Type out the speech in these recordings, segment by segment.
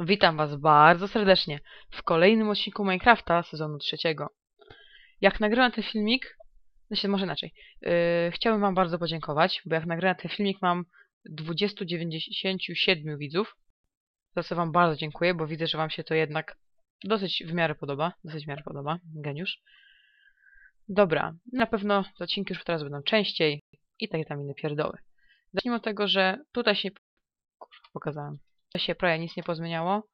Witam Was bardzo serdecznie w kolejnym odcinku Minecrafta sezonu trzeciego. Jak nagrałem ten filmik, znaczy może inaczej, yy, chciałbym Wam bardzo podziękować, bo jak nagrałem ten filmik mam 297 widzów, za co Wam bardzo dziękuję, bo widzę, że Wam się to jednak dosyć w miarę podoba, dosyć w miarę podoba, geniusz. Dobra, na pewno te odcinki już teraz będą częściej i takie tam inne pierdoły. Zacznijmy od tego, że tutaj się... Kurwa, pokazałem się prawie nic nie pozmieniało.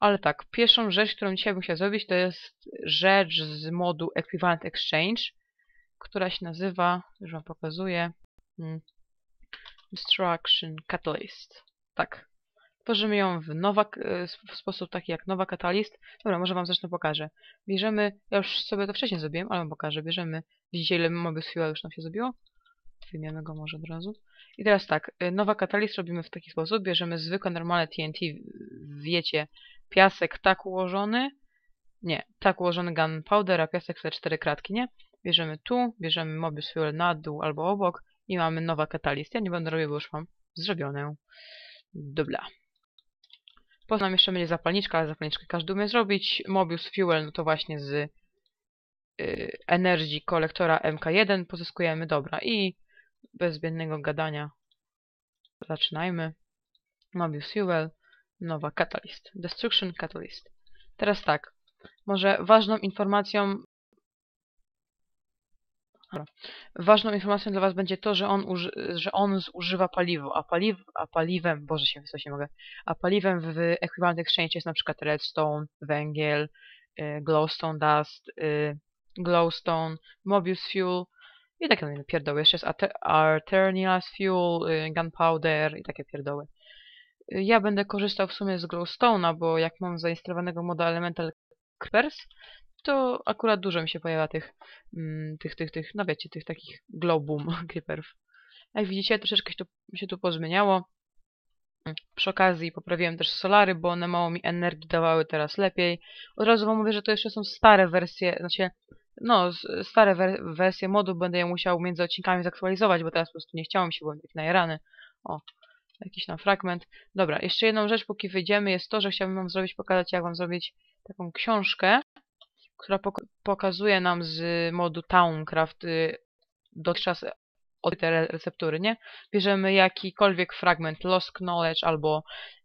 Ale tak, pierwszą rzecz, którą dzisiaj bym chciał zrobić, to jest rzecz z modu Equivalent Exchange, która się nazywa, już wam pokazuję, hmm, Destruction Catalyst. Tak. Tworzymy ją w, nowa, w sposób taki jak nowa Catalyst. Dobra, może wam zresztą pokażę. Bierzemy, ja już sobie to wcześniej zrobiłem, ale wam pokażę. Bierzemy, widzicie ile Mobius Fuel już nam się zrobiło? Wyjmiemy go może od razu. I teraz tak, y, nowa katalist robimy w taki sposób. Bierzemy zwykłe, normalne TNT, wiecie, piasek tak ułożony, nie, tak ułożony gunpowder, a piasek te cztery kratki, nie? Bierzemy tu, bierzemy Mobius Fuel na dół albo obok i mamy nowa katalist. Ja nie będę robił, bo już mam zrobioną. Dobra. Poza nam jeszcze będzie zapalniczka, ale zapalniczkę każdy umie zrobić. Mobius Fuel, no to właśnie z y, energii kolektora MK1 pozyskujemy. Dobra, i bez zbędnego gadania zaczynajmy. Mobius Fuel, nowa Catalyst. Destruction Catalyst. Teraz tak, może ważną informacją Ważną informacją dla Was będzie to, że on, że on zużywa paliwo, a, paliw, a paliwem, boże się, co się mogę, a paliwem w Equivalent Exchange jest na przykład redstone, węgiel, y, glowstone dust, y, glowstone, Mobius Fuel, i takie inne pierdoły. Jeszcze jest Arternia's Fuel, y, Gunpowder i takie pierdoły. Ja będę korzystał w sumie z Glowstone'a, bo jak mam zainstalowanego moda Elemental Creepers, to akurat dużo mi się pojawia tych, mm, tych, tych, tych, no wiecie, tych takich Glowboom Creeperów. Jak widzicie, troszeczkę się tu, się tu pozmieniało. Przy okazji poprawiłem też solary, bo one mało mi energii dawały teraz lepiej. Od razu wam mówię, że to jeszcze są stare wersje, znaczy no, stare wer wersje modu będę je musiał między odcinkami zaktualizować, bo teraz po prostu nie chciałem się, byłem taki najarany. O, jakiś tam fragment. Dobra, jeszcze jedną rzecz, póki wyjdziemy, jest to, że chciałbym wam zrobić, pokazać, jak wam zrobić taką książkę, która pok pokazuje nam z modu Towncraft y, dotychczas odkryte receptury, nie? Bierzemy jakikolwiek fragment Lost Knowledge albo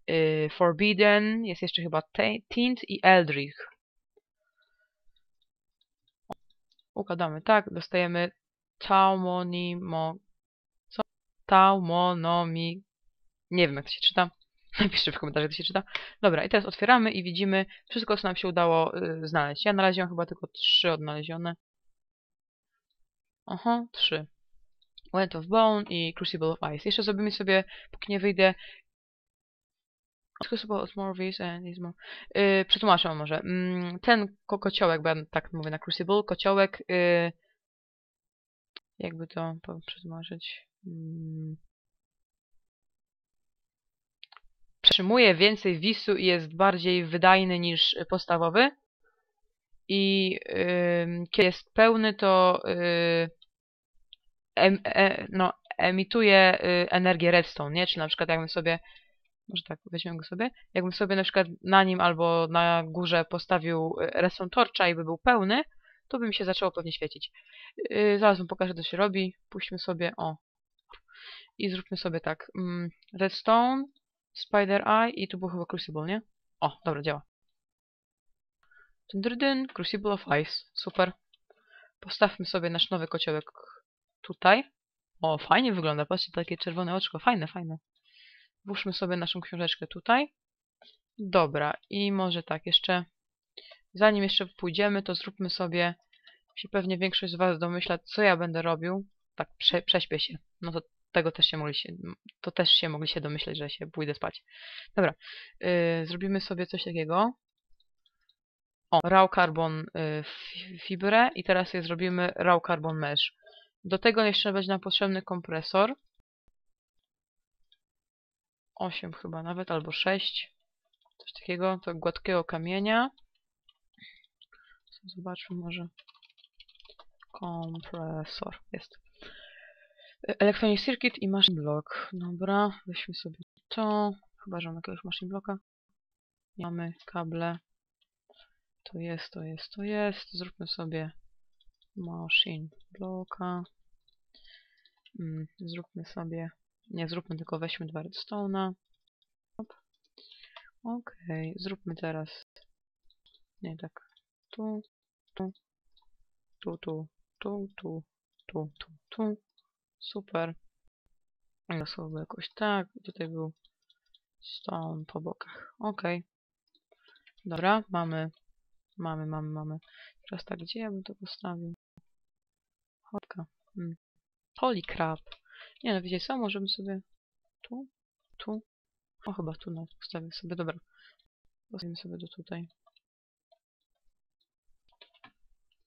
y, Forbidden, jest jeszcze chyba Tint i Eldritch. Układamy tak, dostajemy taumonimo... Co? Taumonomi... Nie wiem jak to się czyta. Napiszcie w komentarzach, jak to się czyta. Dobra, i teraz otwieramy i widzimy wszystko, co nam się udało y, znaleźć. Ja znalazłem chyba tylko trzy odnalezione. Aha, trzy. Went of Bone i Crucible of Ice. Jeszcze zrobimy sobie, póki nie wyjdę, Crucible of Morvis and is more... Yy, przetłumaczę może. Yy, ten ko kociołek, bo ja tak mówię na Crucible, kociołek, yy, jakby to przetłumaczyć... Yy, przyjmuje więcej wisu i jest bardziej wydajny niż podstawowy. I yy, kiedy jest pełny, to yy, em, e, no, emituje yy, energię redstone, nie? Czyli na przykład jakbym sobie może tak, weźmiemy go sobie. Jakbym sobie na przykład na nim albo na górze postawił y, redstone torcha i by był pełny, to by mi się zaczęło pewnie świecić. Yy, zaraz wam pokażę, co się robi. Puśćmy sobie, o. I zróbmy sobie tak. Mm, redstone, spider eye i tu był chyba crucible, nie? O, dobra, działa. Dyn, crucible of ice. Super. Postawmy sobie nasz nowy kociołek tutaj. O, fajnie wygląda. Patrzcie, takie czerwone oczko. Fajne, fajne. Włóżmy sobie naszą książeczkę tutaj. Dobra, i może tak, jeszcze zanim jeszcze pójdziemy, to zróbmy sobie, się pewnie większość z Was domyśla, co ja będę robił. Tak, prze, prześpię się. No to tego też się mogli się, to też się mogli się domyśleć, że się pójdę spać. Dobra, yy, zrobimy sobie coś takiego. O, raw carbon yy, fibrę i teraz je zrobimy raw carbon mesh. Do tego jeszcze będzie nam potrzebny kompresor. 8 chyba nawet, albo 6. Coś takiego, to gładkiego kamienia. Zobaczmy może. Kompresor, jest. Electronic Circuit i Machine Block. Dobra, weźmy sobie to. Chyba, że mam jakiegoś Machine Blocka. Mamy kable. To jest, to jest, to jest. Zróbmy sobie machine bloka. Mm, zróbmy sobie, nie zróbmy, tylko weźmy dwa redstone'a. Okej, zróbmy teraz, nie tak, tu, tu, tu, tu, tu, tu, tu, tu, tu. Super. Losowo jakoś tak. Tutaj był stone po bokach. Okej. Dobra, mamy, mamy, mamy, mamy. Teraz tak, gdzie ja bym to postawił? Chodka. Hmm. Holy crap. Nie no, wiecie co, możemy sobie tu, tu. O, chyba tu nawet postawię sobie, dobra. Postawimy sobie do tutaj.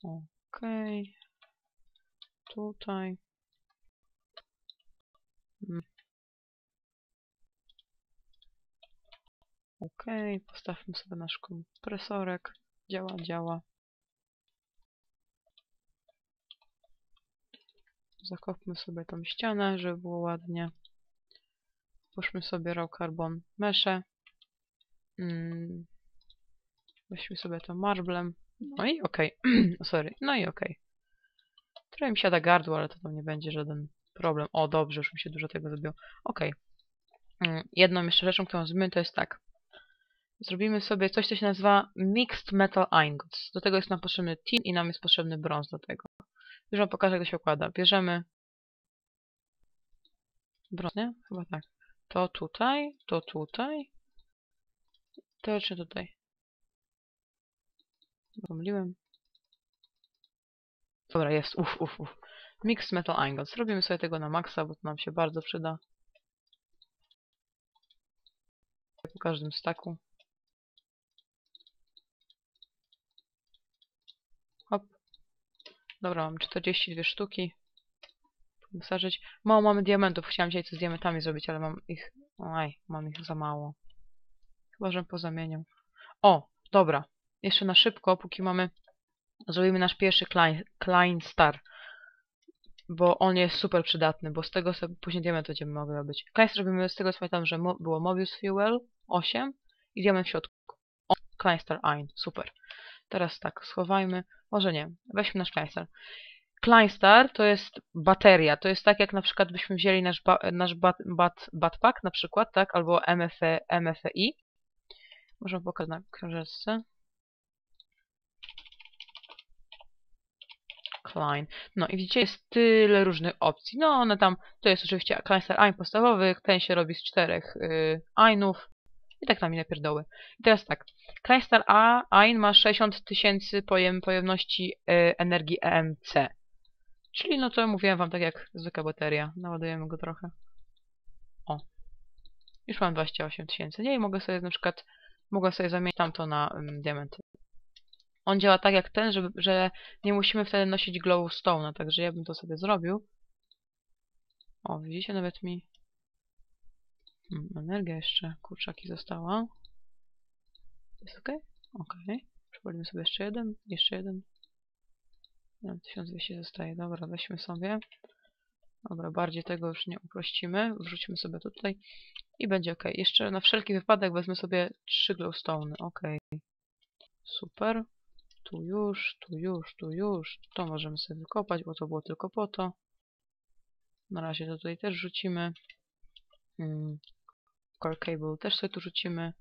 Okej. Tutaj. Mm. Okej, postawmy sobie nasz kompresorek. Działa, działa. Zakopmy sobie tą ścianę, żeby było ładnie. Puszmy sobie raw carbon meszę. Mm. Weźmy sobie to marblem. No i okej. Sorry. No i okej. Trochę mi siada gardło, ale to tam nie będzie żaden problem. O, dobrze, już mi się dużo tego zrobiło. Okej. Mm, Jedną jeszcze rzeczą, którą zrobimy, to jest tak. Zrobimy sobie coś, co się nazywa Mixed Metal Ingots. Do tego jest nam potrzebny tin i nam jest potrzebny brąz do tego. Już wam pokażę, jak to się układa. Bierzemy brąz, nie? Chyba tak. To tutaj, to tutaj. Czy tutaj? Pomyliłem. Dobra, jest. Uf, uf, uf. Mixed Metal Ingots. Robimy sobie tego na maksa, bo to nam się bardzo przyda. Po każdym staku. Hop. Dobra, mam 42 sztuki. Wystarczyć. Mało mamy diamentów. Chciałam dzisiaj coś z diamentami zrobić, ale mam ich... Oj, mam ich za mało. Chyba, że pozamieniam. O, dobra. Jeszcze na szybko, póki mamy... Zrobimy nasz pierwszy Klein, Klein Star. Bo on jest super przydatny, bo z tego sobie później diament będziemy mogli robić. Klein Star robimy z tego, co pamiętam, że mo było Mobius Fuel 8 i diament w środku. O, Klein Star Ein. Super. Teraz tak, schowajmy. Może nie. Weźmy nasz Kleinstar. Kleinstar to jest bateria. To jest tak, jak na przykład byśmy wzięli nasz, ba nasz bat, bat, batpack na przykład, tak? Albo MFE, MFEI. Możemy pokazać na książeczce. Klein. No i widzicie, jest tyle różnych opcji. No one tam, to jest oczywiście Kleinstar Ein podstawowy, ten się robi z czterech y, Einów. I tak tam inne pierdoły. I teraz tak. Kleinstar A, Ein ma 60 tysięcy pojem, pojemności y, energii EMC. Czyli no to mówiłem wam tak jak zwykła bateria. Naładujemy go trochę. O. Już mam 28 tysięcy. Nie, i mogę sobie na przykład, mogę sobie zamienić tamto na um, diamenty. On działa tak jak ten, żeby, że nie musimy wtedy nosić glowstone'a, także ja bym to sobie zrobił. O, widzicie, nawet mi energia jeszcze, kurczaki została. Jest ok? Ok. Przepalimy sobie jeszcze jeden, jeszcze jeden. No, 1200 zostaje. Dobra, weźmy sobie. Dobra, bardziej tego już nie uprościmy. Wrzucimy sobie tutaj i będzie ok. Jeszcze na wszelki wypadek wezmę sobie trzy glowstone. Ok. Super. Tu już, tu już, tu już. To możemy sobie wykopać, bo to było tylko po to. Na razie to tutaj też rzucimy. Hmm. Core cable też sobie tu rzucimy.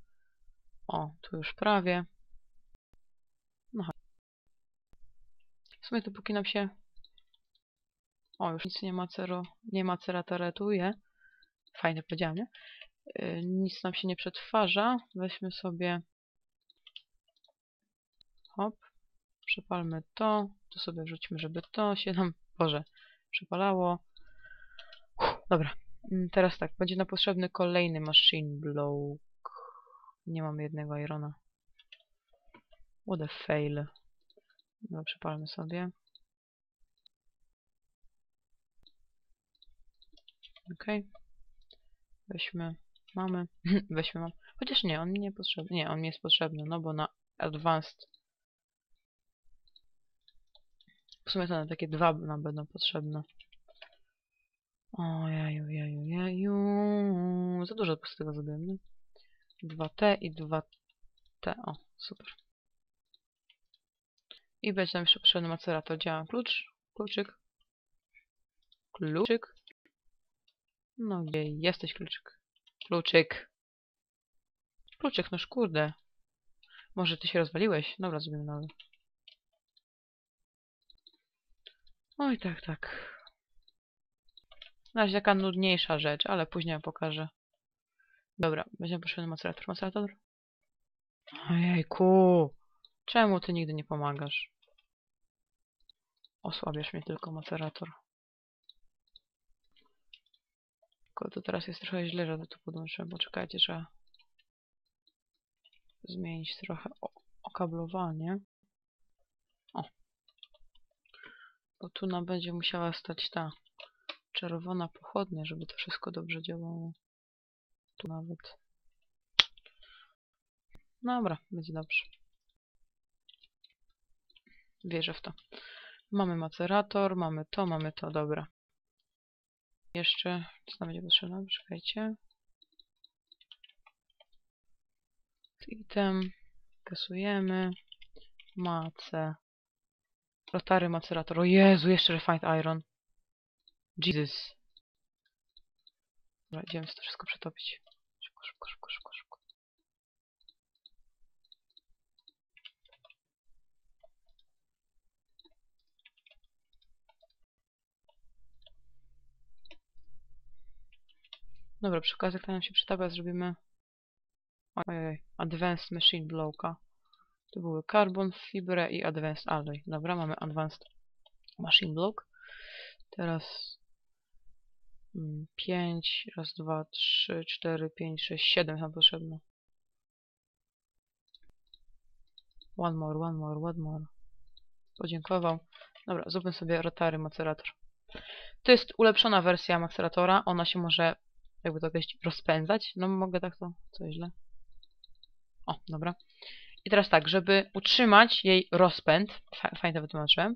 O, tu już prawie. No. W sumie dopóki nam się... O, już nic nie ma, cero, nie ma cerataretuje. Fajnie powiedziałem, nie? Yy, nic nam się nie przetwarza. Weźmy sobie... Hop. Przepalmy to. Tu sobie wrzućmy, żeby to się nam... Boże, przepalało. Uff, dobra. Teraz tak, będzie nam potrzebny kolejny machine block. Nie mam jednego irona. What a fail. No, przepalmy sobie. Ok. Weźmy. Mamy. Weźmy mam. Chociaż nie, on nie potrzebny. Nie, on mi jest potrzebny, no bo na advanced. W sumie to na takie dwa nam będą potrzebne. O, jaju, jaju, jaju. Za dużo z tego zrobiłem, nie? 2T i 2... T, o, super. I będzie nam jeszcze potrzebny macerator. Działa klucz, kluczyk, kluczyk. No gdzie jesteś kluczyk? Kluczyk. Kluczyk, noż kurde. Może ty się rozwaliłeś? Dobra, zrobimy nowy. Oj, tak, tak. Na razie taka nudniejsza rzecz, ale później pokażę. Dobra, będziemy potrzebny macerator. Macerator? Ojejku! Czemu ty nigdy nie pomagasz? Osłabiasz mnie tylko, macerator. Tylko to teraz jest trochę źle, że to podłączyłem. Poczekajcie, trzeba zmienić trochę okablowanie. O. Bo tu nam będzie musiała stać ta czerwona pochodnia, żeby to wszystko dobrze działało. Tu nawet. Dobra, będzie dobrze. Wierzę w to. Mamy macerator, mamy to, mamy to, dobra. Jeszcze, co nam będzie potrzebne? Czekajcie. Item, kasujemy. Mace. Rotary, macerator. O Jezu, jeszcze refined iron. Jesus. Dobra, idziemy to wszystko przetopić. Szybko, szybko, szybko, szybko, szybko. Dobra, przy okazji, jak nam się przytapia, zrobimy... Ojej, Advanced Machine Blowka. To były Carbon, Fibre i Advanced Alloy. Dobra, mamy Advanced Machine Block. Teraz 5, raz, dwa, trzy, cztery, pięć, sześć, siedem nam potrzebne. One more, one more, one more. Podziękował. Dobra, zróbmy sobie rotary macerator. To jest ulepszona wersja maceratora. Ona się może, jakby to powiedzieć, rozpędzać. No mogę tak to, co źle. O, dobra. I teraz tak, żeby utrzymać jej rozpęd, fa- fajnie to wytłumaczyłem.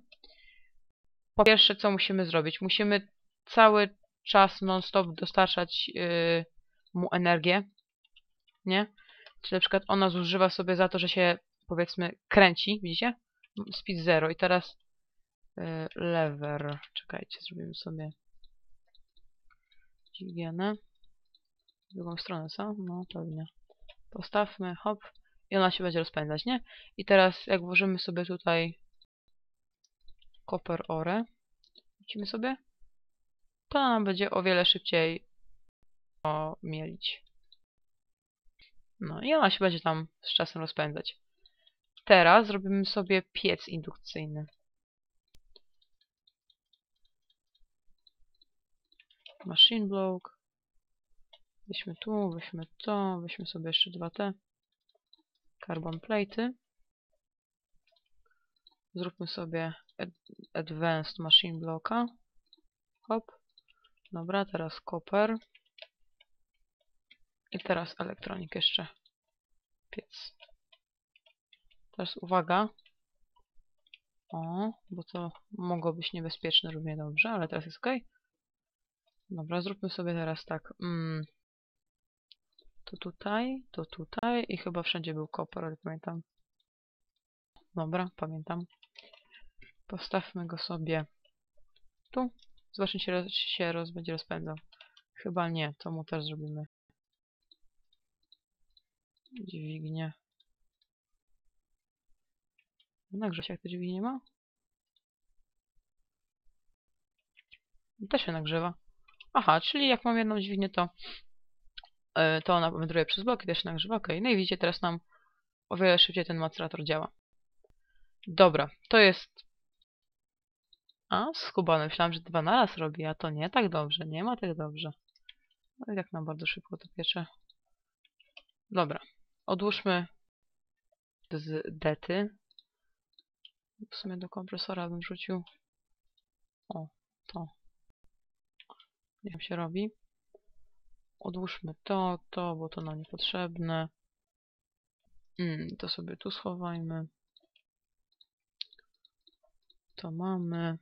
Po pierwsze, co musimy zrobić? Musimy cały czas non-stop dostarczać yy, mu energię, nie? Czyli na przykład ona zużywa sobie za to, że się powiedzmy kręci, widzicie? Speed 0 i teraz yy, lever, czekajcie, zrobimy sobie dźwigienę. W drugą stronę, co? No pewnie. Postawmy, hop. I ona się będzie rozpędzać, nie? I teraz jak włożymy sobie tutaj copper ore, wrócimy sobie, to nam będzie o wiele szybciej omielić. No i ona się będzie tam z czasem rozpędzać. Teraz zrobimy sobie piec indukcyjny. Machine block. Weźmy tu, weźmy to, weźmy sobie jeszcze dwa te carbon plate'y. Zróbmy sobie ad advanced machine blocka. Hop. Dobra, teraz copper. I teraz elektronik jeszcze. Piec. Teraz uwaga. O, bo to mogło być niebezpieczne równie dobrze, ale teraz jest ok. Dobra, zróbmy sobie teraz tak. Mm. To tutaj, to tutaj i chyba wszędzie był koper, ale pamiętam. Dobra, pamiętam. Postawmy go sobie tu. Zobaczmy, czy się, roz, będzie rozpędzał. Chyba nie, to mu też zrobimy. Dźwignię. Nagrze się, jak to dźwignię ma? Też się nagrzewa. Aha, czyli jak mam jedną dźwignię, to yy, to ona wędruje przez boki, też się nagrzewa. Ok, no i widzicie, teraz nam o wiele szybciej ten macerator działa. Dobra, to jest... A, skubany. Myślałam, że dwa naraz robi, a to nie tak dobrze. Nie ma tak dobrze. No i tak nam bardzo szybko to piecze. Dobra, odłóżmy z dety. W sumie do kompresora bym rzucił. O, to. Wiem, się robi. Odłóżmy to, to, bo to nam niepotrzebne. Mm, to sobie tu schowajmy. To mamy.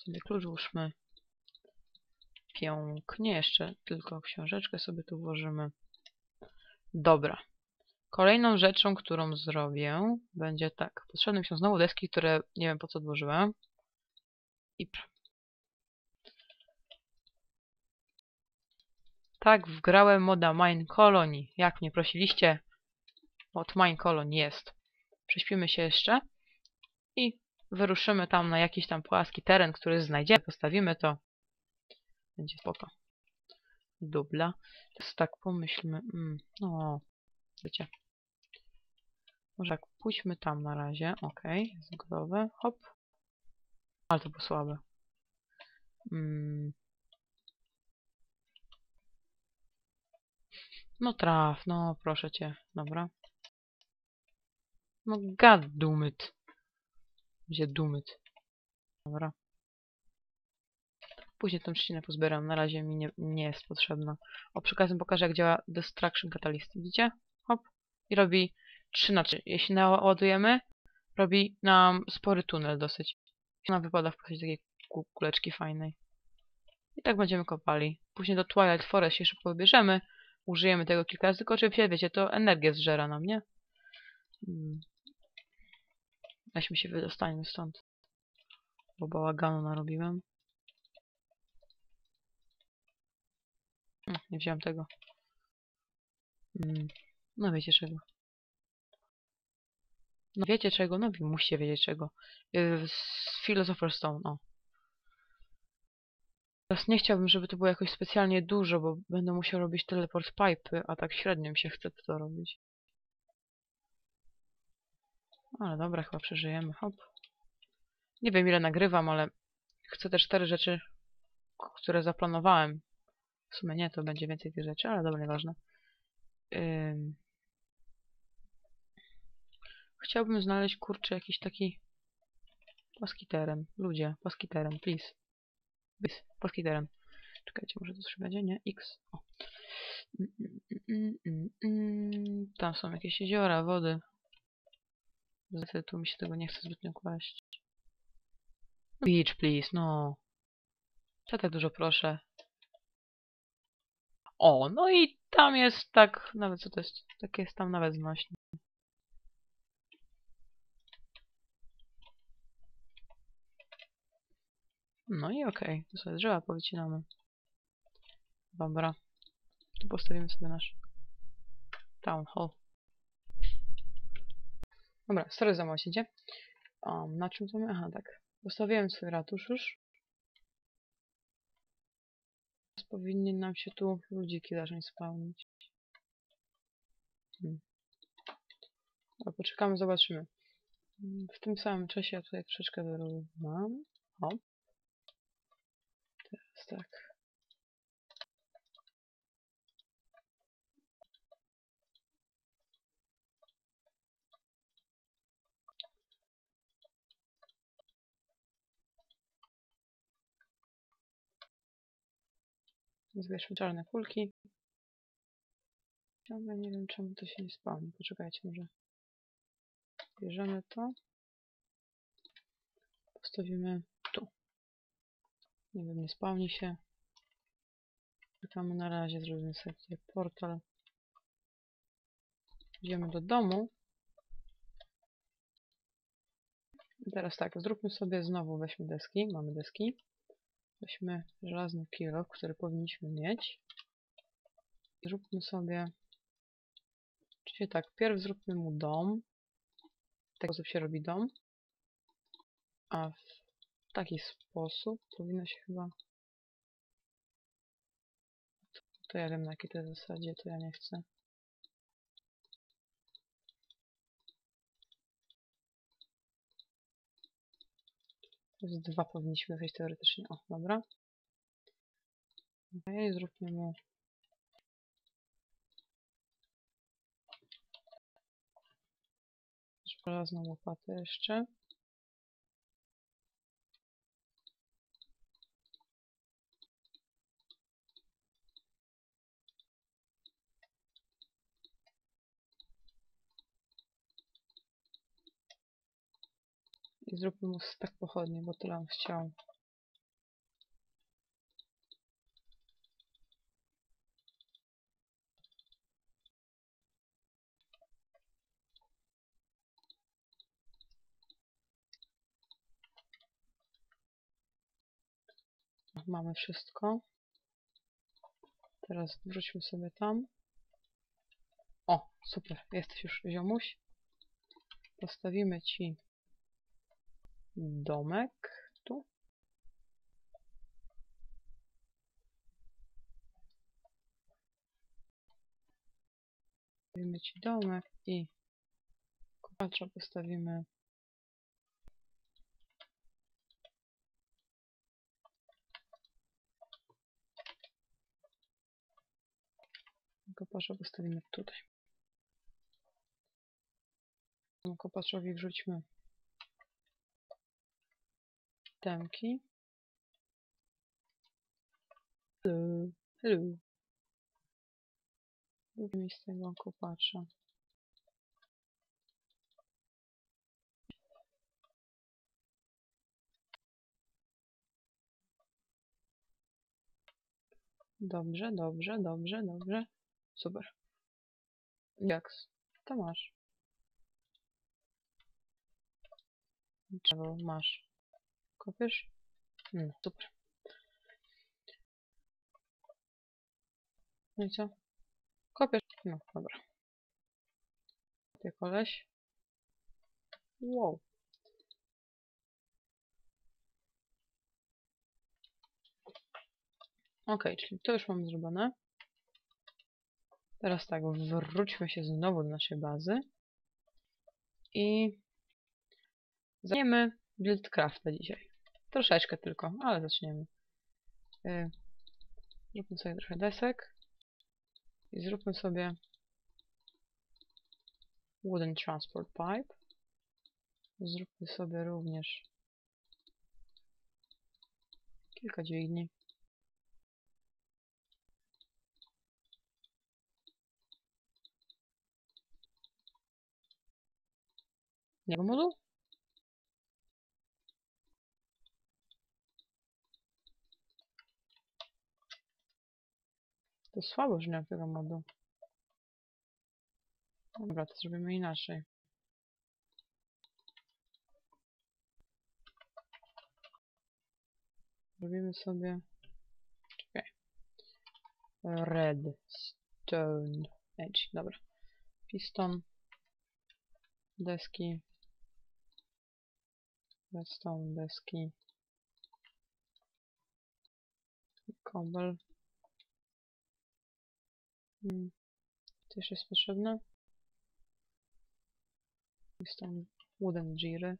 Sobie klucz włóżmy. Pięknie, jeszcze tylko książeczkę sobie tu włożymy. Dobra. Kolejną rzeczą, którą zrobię, będzie tak. Potrzebne mi są znowu deski, które nie wiem po co odłożyłem. I Tak, wgrałem moda Mine Colony. Jak mnie prosiliście, mod Mine Colony jest. Prześpimy się jeszcze i wyruszymy tam na jakiś tam płaski teren, który znajdziemy. Postawimy to. Będzie spoko. Dubla. Teraz tak pomyślmy. Mm, no, wiecie. Może tak, pójdźmy tam na razie. Okej, jest gotowe. Hop. Ale to było słabe. Mm. No traf, no proszę cię. Dobra. No god Gdzie dumyt. Dobra. Później tą trzcinę pozbieram. Na razie mi nie, nie jest potrzebna. O, przy okazji pokażę jak działa Destruction Catalyst. Widzicie? Hop. I robi 3 na 3. Jeśli naładujemy, robi nam spory tunel dosyć. Ona wypada w postaci takiej ku- kuleczki fajnej. I tak będziemy kopali. Później do Twilight Forest się szybko wybierzemy. Użyjemy tego kilka razy, tylko oczywiście, wiecie, to energię zżera nam, nie? Hmm. Weźmy się wydostaniemy stąd. Bo bałaganu narobiłem. Nie wziąłem tego. Mm, No wiecie czego. No wiecie czego? No musicie wiedzieć czego. Yy, Philosopher's Stone, o. Teraz nie chciałbym, żeby to było jakoś specjalnie dużo, bo będę musiał robić teleport pipe, a tak średnio mi się chce to robić. Ale dobra, chyba przeżyjemy. Hop. Nie wiem ile nagrywam, ale chcę te cztery rzeczy, które zaplanowałem. W sumie nie, to będzie więcej tych rzeczy, ale dobra, nieważne. Ym... Chciałbym znaleźć, kurczę, jakiś taki płaski teren. Ludzie, płaski teren, please. Please, płaski teren. Czekajcie, może to coś będzie? Nie? X. O. Mm, mm, mm, mm, mm. Tam są jakieś jeziora, wody. Zresztą tu mi się tego nie chce zbytnio kłaść. Beach, please, no. Co tak dużo proszę? O, no i tam jest tak, nawet co to jest? Tak jest tam nawet znośne. No i okej, to sobie drzewa powycinamy. Dobra. Tu postawimy sobie nasz town hall. Dobra, sorry za idzie. Um, na czym to my? Aha, tak. Postawiłem swój ratusz już. Teraz powinny nam się tu ludziki zacząć spełnić. Hmm. Dobra, poczekamy, zobaczymy. Mm, W tym samym czasie ja tutaj troszeczkę wyrównam. Hop. Teraz tak. Zbierzmy czarne kulki. Ciągle nie wiem czemu to się nie spełni. Poczekajcie może. Bierzemy to. Postawimy tu. Nie wiem, nie spełni się. Czekamy na razie, zrobimy sobie portal. Idziemy do domu. I teraz tak, zróbmy sobie znowu, weźmy deski, mamy deski. Weźmy żelazny kilo, który powinniśmy mieć. Zróbmy sobie... Czyli tak, pierw zróbmy mu dom. W taki sposób się robi dom. A w taki sposób powinno się chyba... To ja wiem na jakiej to zasadzie, to ja nie chcę. Z dwa powinniśmy wejść teoretycznie. O, dobra. Okej, zróbmy mu... Żelazną łopatę jeszcze. i zróbmy mu spek pochodnie, bo tyle on chciał. Mamy wszystko. Teraz wróćmy sobie tam. O, super, jesteś już ziomuś. Postawimy ci domek tu. Postawimy ci domek i kopacza postawimy kopacza postawimy tutaj. Kopaczowi wrzućmy temki. Hello, hello. Lubię mi z tego kopacza. Dobrze, dobrze, dobrze, dobrze. Super. Jaks, to masz. Czego masz? Kopiesz? Mm, super. No i co? Kopiesz? No, dobra. Kopię koleś. Wow. Ok, czyli to już mam zrobione. Teraz tak, wróćmy się znowu do naszej bazy. I zaczniemy buildcrafta dzisiaj. Troszeczkę tylko, ale zaczniemy. Yy, zróbmy sobie trochę desek. I zróbmy sobie wooden transport pipe. Zróbmy sobie również kilka dźwigni. Nie modu? To słabo, że nie mam tego modu. Dobra, to zrobimy inaczej. Zrobimy sobie... Czekaj. Redstone edge. Dobra. Piston. Deski. Redstone deski. Kobel. Hmm. Jeszcze jest potrzebne. Jest tam wooden jiry.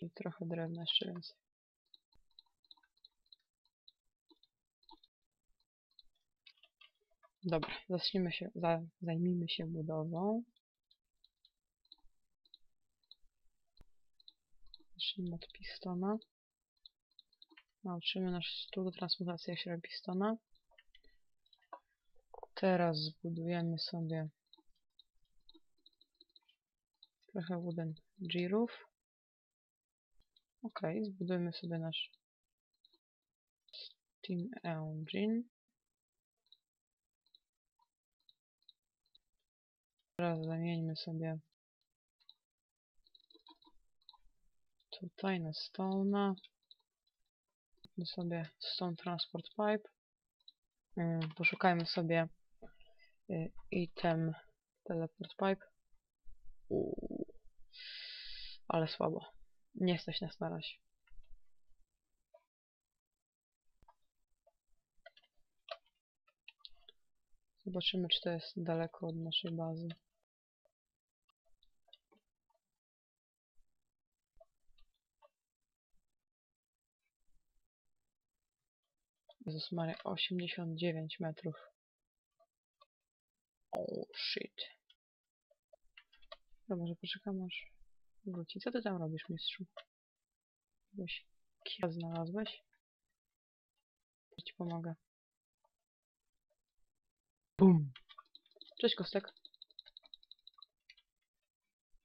I trochę drewna jeszcze więcej. Dobra, zacznijmy się, za, zajmijmy się budową. Zacznijmy od pistona. Nauczymy nasz stół do transmutacji, jak się robi pistona. Teraz zbudujemy sobie trochę wooden girów. Ok, zbudujmy sobie nasz Steam Engine. Teraz zamieńmy sobie tutaj na Stone'a. Zróbmy sobie Stone Transport Pipe. Yy, Poszukajmy sobie item Teleport Pipe. Uuu. Ale słabo. Nie stać nas na razie. Zobaczymy, czy to jest daleko od naszej bazy. Jezus Maria, 89 metrów. Oh shit. Dobra, może poczekam aż wróci. Co ty tam robisz, mistrzu? Jakiegoś kia znalazłeś? Ja ci pomogę. Bum. Cześć, Kostek.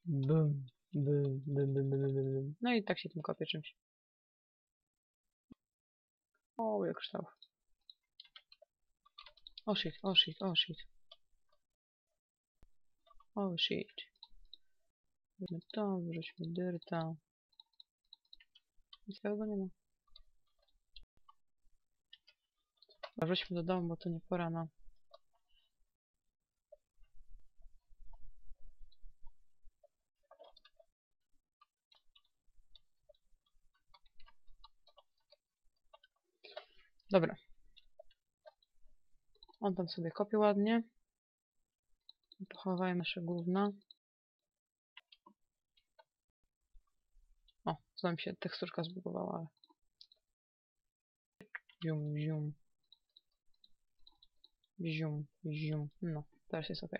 Bum. Bum, bum, bum, bum, bum, bum. No i tak się tym kopie czymś. O, jak kształt. O shit, o shit, o shit. O shit. Wyrzućmy to, wyrzućmy dyrta. Nic całego nie ma. Wróćmy do domu, bo to nie pora na... Dobra. On tam sobie kopie ładnie. Pochowajmy nasze gówna. O, znowu się teksturka zbudowała, ale... Zium, zium. Zium, zium. No, teraz jest ok.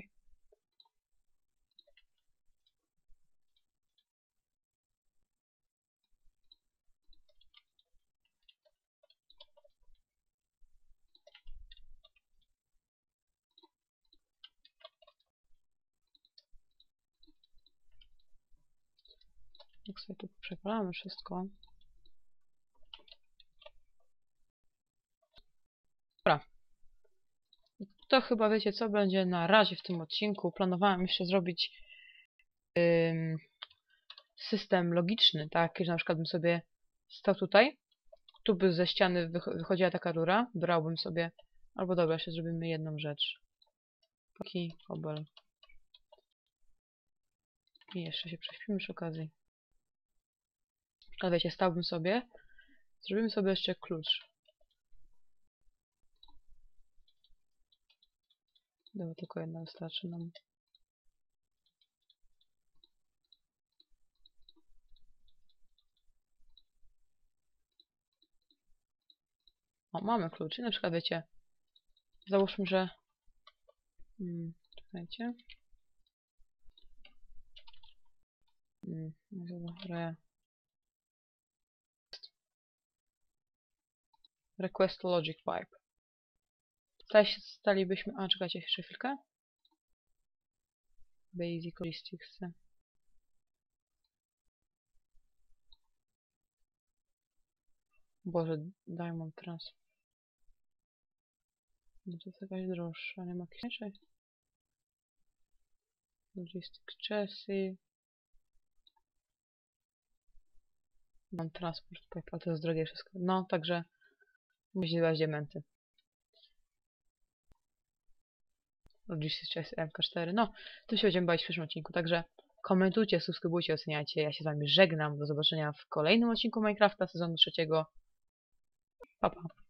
Sobie tu przepalamy wszystko. Dobra. To chyba wiecie co będzie na razie w tym odcinku. Planowałem jeszcze zrobić system logiczny, tak, że na przykład bym sobie stał tutaj, tu by ze ściany wycho- wychodziła taka rura, brałbym sobie, albo dobra, jeszcze zrobimy jedną rzecz. Taki obel. I jeszcze się prześpimy przy okazji. Ale wiecie, stałbym sobie. Zrobimy sobie jeszcze klucz. Dobra, tylko jedna wystarczy nam. O, mamy klucz. I na przykład wiecie, załóżmy, że... Hmm, czekajcie. Hmm, re... Request Logic Pipe. Stali- Stalibyśmy... A, czekajcie jeszcze chwilkę. Basic Logistics. Boże, Diamond Trans. No to jest jakaś droższa, nie ma jakiejś mniejszej? Logistic Chassis. Mam transport ale to jest drogie wszystko. No, także dać diamenty. Logistic Chassis MK4. No, tym się będziemy bawić w przyszłym odcinku, także komentujcie, subskrybujcie, oceniajcie. Ja się z wami żegnam. Do zobaczenia w kolejnym odcinku Minecrafta sezonu trzeciego. Pa, pa.